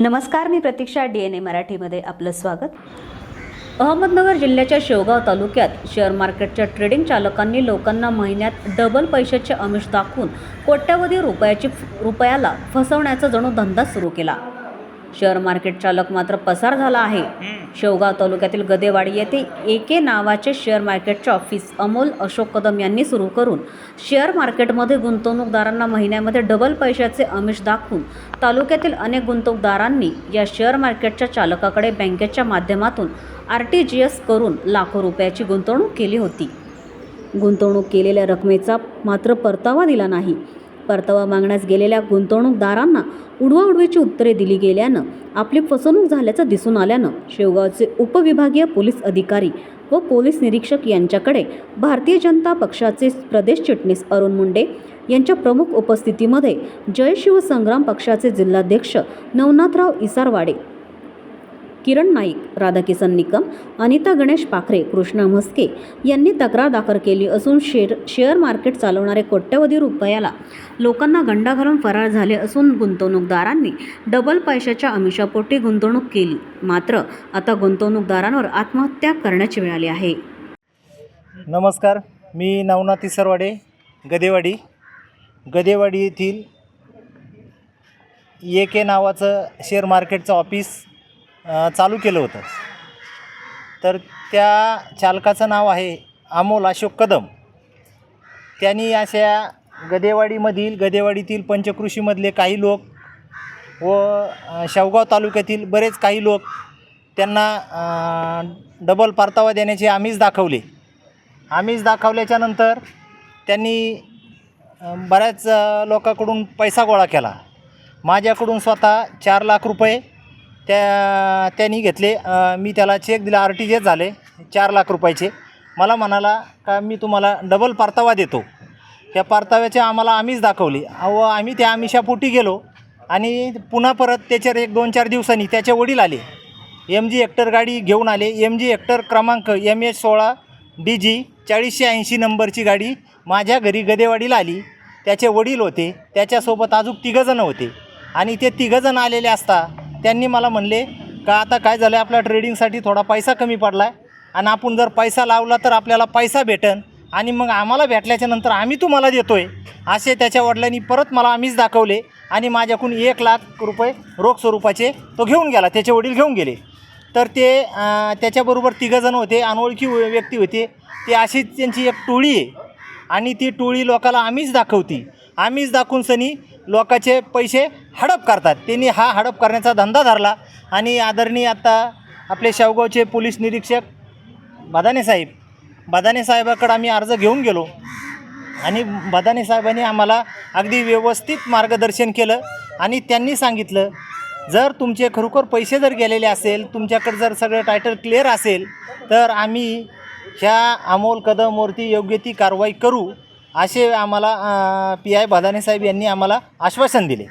नमस्कार मी प्रतीक्षा D N A मराठीमध्ये आपलं स्वागत. अहमदनगर जिल्ह्याच्या शेवगाव तालुक्यात शेअर मार्केटच्या ट्रेडिंग चालकांनी लोकांना महिन्यात डबल पैशाचे आमिष दाखवून कोट्यवधी रुपयाची रुपयाला फसवण्याचा जणू धंदा सुरू केला. शेअर मार्केट चालक मात्र पसार झाला आहे. शेवगाव तालुक्यातील गदेवाडी येथे एके नावाचे शेअर मार्केटचे ऑफिस अमोल अशोक कदम यांनी सुरू करून शेअर मार्केटमध्ये गुंतवणूकदारांना महिन्यामध्ये डबल पैशाचे आमिष दाखवून तालुक्यातील अनेक गुंतवणूकदारांनी या शेअर मार्केटच्या चालकाकडे बँकेच्या माध्यमातून आर टी जी एस करून लाखो रुपयाची गुंतवणूक केली होती. गुंतवणूक केलेल्या रकमेचा मात्र परतावा दिला नाही. परतावा मागण्यास गेलेल्या गुंतवणूकदारांना उडवाउडवीची उत्तरे दिली गेल्यानं आपली फसवणूक झाल्याचं दिसून आल्यानं शेवगावचे उपविभागीय पोलीस अधिकारी व पोलीस निरीक्षक यांच्याकडे भारतीय जनता पक्षाचे प्रदेश चिटणीस अरुण मुंडे यांच्या प्रमुख उपस्थितीमध्ये जय शिवसंग्राम पक्षाचे जिल्हाध्यक्ष नवनाथराव इसारवाडे किरण नाईक राधाकिसन निकम अनिता गणेश पाखरे कृष्णा म्हस्के यांनी तक्रार दाखल केली असून शेअर शेअर मार्केट चालवणारे कोट्यवधी रुपयाला लोकांना गंडा घालून फरार झाले असून गुंतवणूकदारांनी डबल पैशाच्या अमिषापोटी गुंतवणूक केली. मात्र आता गुंतवणूकदारांवर आत्महत्या करण्याची वेळ आली आहे. नमस्कार मी नवनाथ इसरवाडे गदेवाडी. गदेवाडी येथील ए के नावाचं शेअर मार्केटचं ऑफिस चालू केलं होतं. तर त्या चालकाचं नाव आहे अमोल अशोक कदम. त्यांनी अशा गदेवाडीमधील गदेवाडीतील पंचकृषीमधले काही लोक व शेवगाव तालुक्यातील बरेच काही लोक त्यांना डबल परतावा देण्याचे आमिष दाखवले. आमिष दाखवल्याच्या नंतर त्यांनी बऱ्याच लोकांकडून पैसा गोळा केला. माझ्याकडून स्वतः चार लाख रुपये त्या त्यांनी घेतले. मी त्याला चेक दिला. आर टी जी एस झाले. चार लाख रुपयाचे. मला म्हणाला का मी तुम्हाला डबल परतावा देतो. त्या परताव्याचे आम्हाला आम्हीच दाखवले. व आम्ही त्या आमिषापोटी गेलो आणि पुन्हा परत त्याच्यावर एक दोन चार दिवसांनी त्याचे वडील आले. एम जी हेक्टर गाडी घेऊन आले. एम जी हेक्टर क्रमांक एम एच सोळा डी जी चाळीसशे ऐंशी नंबरची गाडी माझ्या घरी गदेवाडीला आली. त्याचे वडील होते. त्याच्यासोबत अजून तिघंजणं होते. आणि ते तिघंजण आलेले असता त्यांनी मला म्हणले का आता काय झालं आहे आपल्या ट्रेडिंगसाठी थोडा पैसा कमी पडला आहे आणि आपण जर पैसा लावला तर आपल्याला पैसा भेटन आणि मग आम्हाला भेटल्याच्या नंतर आम्ही तुम्हाला देतो आहे असे त्याच्या वडिलांनी परत मला आम्हीच दाखवले आणि माझ्याकडून एक लाख रुपये रोख स्वरूपाचे तो घेऊन गेला त्याचे वडील घेऊन गेले. तर ते त्याच्याबरोबर तिघंजण होते अनोळखी व्यक्ती होते. ते अशीच त्यांची एक टोळी आहे आणि ती टोळी लोकाला आम्हीच दाखवती. आम्हीच दाखवून सनी लोकाचे पैसे हडप करतात. त्यांनी हा हडप करण्याचा धंदा धरला. आणि आदरणीय आता आपले शेवगावचे पोलीस निरीक्षक बदाने साहेब बदाने साहेबाकडं आम्ही अर्ज घेऊन गेलो. आणि बदाने साहेबांनी आम्हाला अगदी व्यवस्थित मार्गदर्शन केलं आणि त्यांनी सांगितलं जर तुमचे खरोखर पैसे जर गेलेले असेल तुमच्याकडे जर सगळं टायटल क्लिअर असेल तर आम्ही ह्या अमोल कदमवरती योग्य ती कारवाई करू. असे आम्हाला पी आय भदाने साहेब यांनी आम्हाला आश्वासन दिले.